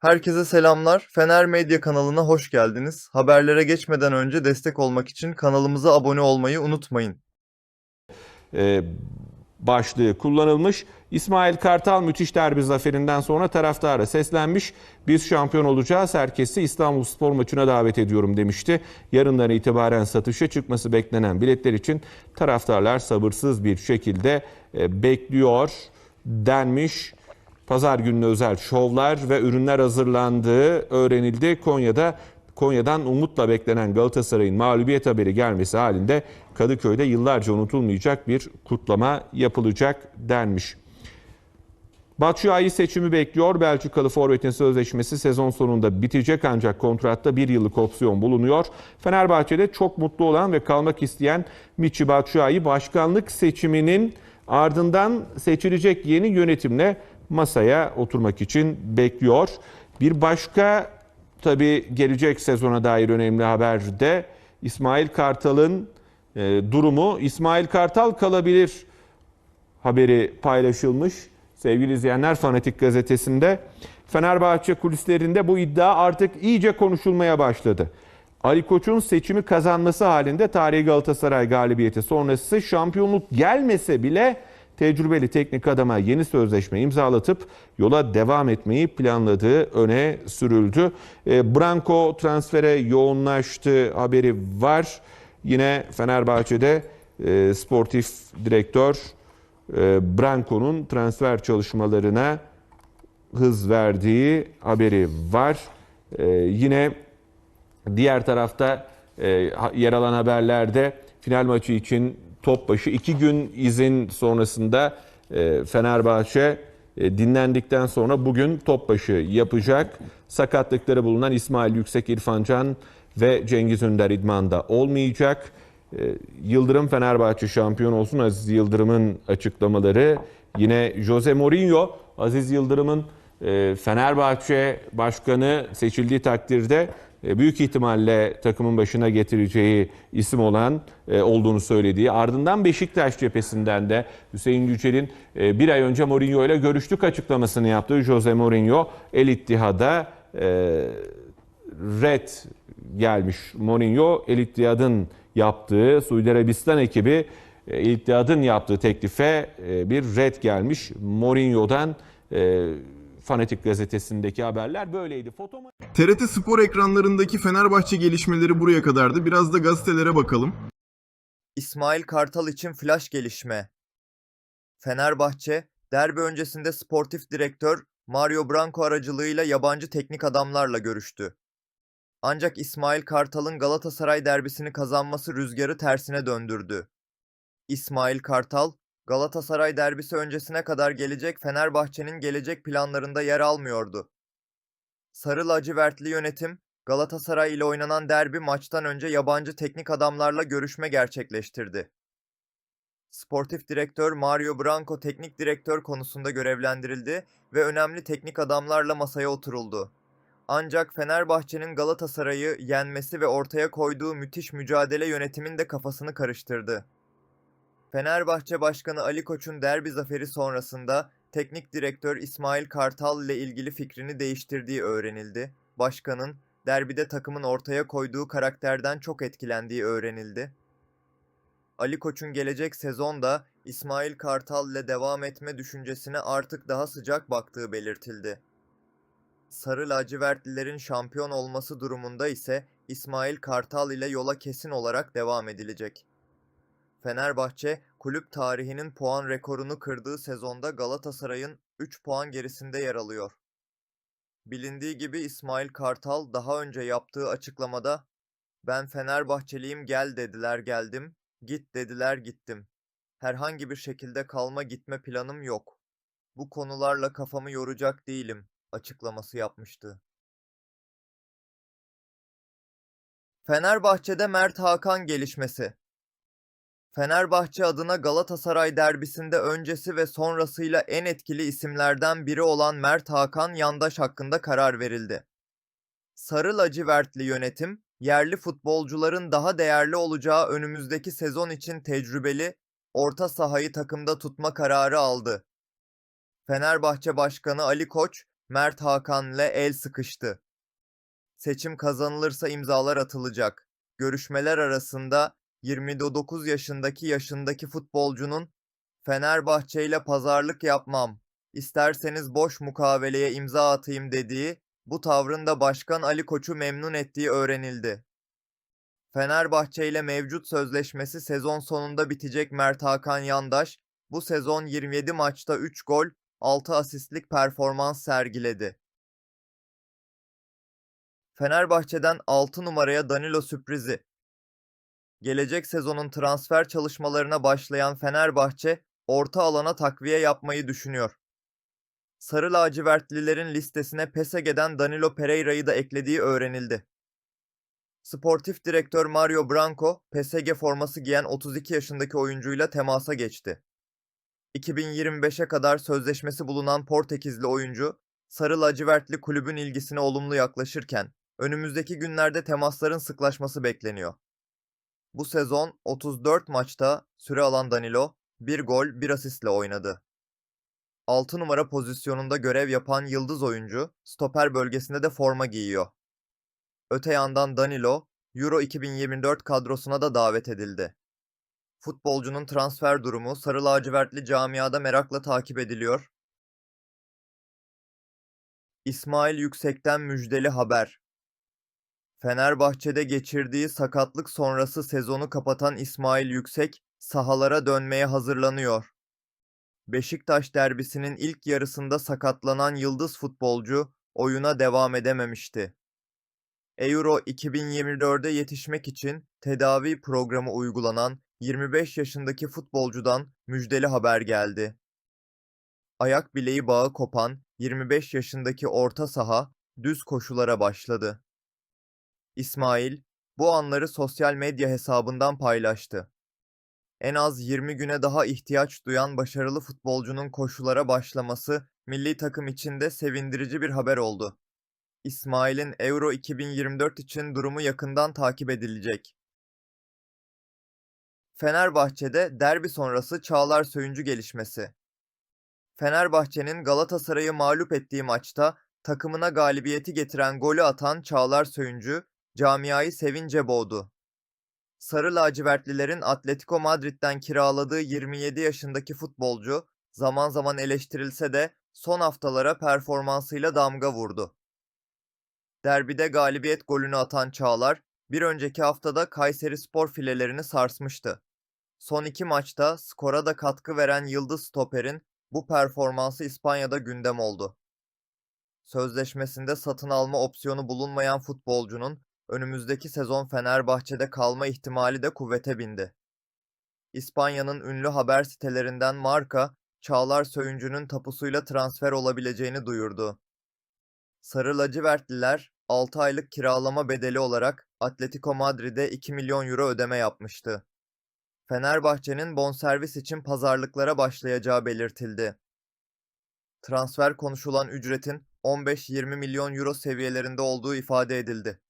Herkese selamlar. Fener Medya kanalına hoş geldiniz. Haberlere geçmeden önce destek olmak için kanalımıza abone olmayı unutmayın. e, başlığı kullanılmış. İsmail Kartal müthiş derbi zaferinden sonra taraftara seslenmiş. Biz şampiyon olacağız. Herkesi İstanbul Spor maçına davet ediyorum demişti. Yarından itibaren satışa çıkması beklenen biletler için taraftarlar sabırsız bir şekilde e, bekliyor denmiş. Pazar gününe özel şovlar ve ürünler hazırlandığı öğrenildi. Konya'da Konya'dan umutla beklenen Galatasaray'ın mağlubiyet haberi gelmesi halinde Kadıköy'de yıllarca unutulmayacak bir kutlama yapılacak denmiş. Batshuayi seçimi bekliyor. Belçikalı forvetin sözleşmesi sezon sonunda bitecek ancak kontratta bir yıllık opsiyon bulunuyor. Fenerbahçe'de çok mutlu olan ve kalmak isteyen Michi Batshuayi başkanlık seçiminin ardından seçilecek yeni yönetimle masaya oturmak için bekliyor. Bir başka tabii gelecek sezona dair önemli haber de İsmail Kartal'ın e, durumu. İsmail Kartal kalabilir haberi paylaşılmış. Sevgili izleyenler Fanatik gazetesinde Fenerbahçe kulislerinde bu iddia artık iyice konuşulmaya başladı. Ali Koç'un seçimi kazanması halinde tarihi Galatasaray galibiyeti sonrası şampiyonluk gelmese bile tecrübeli teknik adama yeni sözleşme imzalatıp yola devam etmeyi planladığı öne sürüldü. E, Branko transfere yoğunlaştı haberi var. Yine Fenerbahçe'de e, sportif direktör e, Branko'nun transfer çalışmalarına hız verdiği haberi var. Yine diğer tarafta yer alan haberlerde final maçı için top başı iki gün izin sonrasında e, Fenerbahçe e, dinlendikten sonra bugün top başı yapacak. Sakatlıkları bulunan İsmail Yüksek İrfancan ve Cengiz Ünder idmanda olmayacak. E, Yıldırım Fenerbahçe şampiyon olsun Aziz Yıldırım'ın açıklamaları. Yine Jose Mourinho Aziz Yıldırım'ın Fenerbahçe başkanı seçildiği takdirde büyük ihtimalle takımın başına getireceği isim olan e, olduğunu söylediği. Ardından Beşiktaş cephesinden de Hüseyin Yücel'in e, bir ay önce Mourinho ile görüştük açıklamasını yaptığı Jose Mourinho El İttihad'a e, red gelmiş Mourinho El İttihad'ın yaptığı Suudi Arabistan ekibi e, El İttihad'ın yaptığı teklife e, bir red gelmiş Mourinho'dan e, Fanatik gazetesindeki haberler böyleydi. Foto TRT Spor ekranlarındaki Fenerbahçe gelişmeleri buraya kadardı. Biraz da gazetelere bakalım. İsmail Kartal için flash gelişme. Fenerbahçe, derbi öncesinde sportif direktör Mario Branco aracılığıyla yabancı teknik adamlarla görüştü. Ancak İsmail Kartal'ın Galatasaray derbisini kazanması rüzgarı tersine döndürdü. İsmail Kartal, Galatasaray derbisi öncesine kadar gelecek Fenerbahçe'nin gelecek planlarında yer almıyordu. Sarı lacivertli yönetim, Galatasaray ile oynanan derbi maçtan önce yabancı teknik adamlarla görüşme gerçekleştirdi. Sportif direktör Mario Branco teknik direktör konusunda görevlendirildi ve önemli teknik adamlarla masaya oturuldu. Ancak Fenerbahçe'nin Galatasaray'ı yenmesi ve ortaya koyduğu müthiş mücadele yönetimin de kafasını karıştırdı. Fenerbahçe Başkanı Ali Koç'un derbi zaferi sonrasında teknik direktör İsmail Kartal ile ilgili fikrini değiştirdiği öğrenildi. Başkanın derbide takımın ortaya koyduğu karakterden çok etkilendiği öğrenildi. Ali Koç'un gelecek sezonda İsmail Kartal ile devam etme düşüncesine artık daha sıcak baktığı belirtildi. Sarı lacivertlilerin şampiyon olması durumunda ise İsmail Kartal ile yola kesin olarak devam edilecek. Fenerbahçe, kulüp tarihinin puan rekorunu kırdığı sezonda Galatasaray'ın 3 puan gerisinde yer alıyor. Bilindiği gibi İsmail Kartal daha önce yaptığı açıklamada "Ben Fenerbahçeliyim gel dediler geldim, git dediler gittim. Herhangi bir şekilde kalma gitme planım yok. Bu konularla kafamı yoracak değilim." açıklaması yapmıştı. Fenerbahçe'de Mert Hakan gelişmesi. Fenerbahçe adına Galatasaray derbisinde öncesi ve sonrasıyla en etkili isimlerden biri olan Mert Hakan Yandaş hakkında karar verildi. Sarı lacivertli yönetim, yerli futbolcuların daha değerli olacağı önümüzdeki sezon için tecrübeli, orta sahayı takımda tutma kararı aldı. Fenerbahçe Başkanı Ali Koç, Mert Hakan'la el sıkıştı. Seçim kazanılırsa imzalar atılacak. Görüşmeler arasında 29 yaşındaki yaşındaki futbolcunun Fenerbahçe ile pazarlık yapmam. İsterseniz boş mukaveleye imza atayım dediği, bu tavrın da Başkan Ali Koç'u memnun ettiği öğrenildi. Fenerbahçe ile mevcut sözleşmesi sezon sonunda bitecek Mert Hakan Yandaş, bu sezon 27 maçta 3 gol, 6 asistlik performans sergiledi. Fenerbahçe'den 6 numaraya Danilo sürprizi. Gelecek sezonun transfer çalışmalarına başlayan Fenerbahçe, orta alana takviye yapmayı düşünüyor. Sarı lacivertlilerin listesine PSG'den Danilo Pereira'yı da eklediği öğrenildi. Sportif direktör Mario Branco, PSG forması giyen 32 yaşındaki oyuncuyla temasa geçti. 2025'e kadar sözleşmesi bulunan Portekizli oyuncu, Sarı lacivertli kulübün ilgisine olumlu yaklaşırken, önümüzdeki günlerde temasların sıklaşması bekleniyor. Bu sezon 34 maçta süre alan Danilo, 1 gol 1 asistle oynadı. 6 numara pozisyonunda görev yapan yıldız oyuncu, stoper bölgesinde de forma giyiyor. Öte yandan Danilo, Euro 2024 kadrosuna da davet edildi. Futbolcunun transfer durumu sarı lacivertli camiada merakla takip ediliyor. İsmail Yüksek'ten müjdeli haber. Fenerbahçe'de geçirdiği sakatlık sonrası sezonu kapatan İsmail Yüksek sahalara dönmeye hazırlanıyor. Beşiktaş derbisinin ilk yarısında sakatlanan yıldız futbolcu oyuna devam edememişti. Euro 2024'de yetişmek için tedavi programı uygulanan 25 yaşındaki futbolcudan müjdeli haber geldi. Ayak bileği bağı kopan 25 yaşındaki orta saha düz koşulara başladı. İsmail bu anları sosyal medya hesabından paylaştı. En az 20 güne daha ihtiyaç duyan başarılı futbolcunun koşulara başlaması milli takım için de sevindirici bir haber oldu. İsmail'in Euro 2024 için durumu yakından takip edilecek. Fenerbahçe'de derbi sonrası Çağlar Söyüncü gelişmesi. Fenerbahçe'nin Galatasaray'ı mağlup ettiği maçta takımına galibiyeti getiren golü atan Çağlar Söyüncü camiayı sevince boğdu. Sarı lacivertlilerin Atletico Madrid'den kiraladığı 27 yaşındaki futbolcu zaman zaman eleştirilse de son haftalara performansıyla damga vurdu. Derbide galibiyet golünü atan Çağlar, bir önceki haftada Kayseri Spor filelerini sarsmıştı. Son iki maçta skora da katkı veren Yıldız Stoper'in bu performansı İspanya'da gündem oldu. Sözleşmesinde satın alma opsiyonu bulunmayan futbolcunun önümüzdeki sezon Fenerbahçe'de kalma ihtimali de kuvvete bindi. İspanya'nın ünlü haber sitelerinden Marca, Çağlar Söyüncü'nün tapusuyla transfer olabileceğini duyurdu. Sarı lacivertliler 6 aylık kiralama bedeli olarak Atletico Madrid'e 2 milyon euro ödeme yapmıştı. Fenerbahçe'nin bonservis için pazarlıklara başlayacağı belirtildi. Transfer konuşulan ücretin 15-20 milyon euro seviyelerinde olduğu ifade edildi.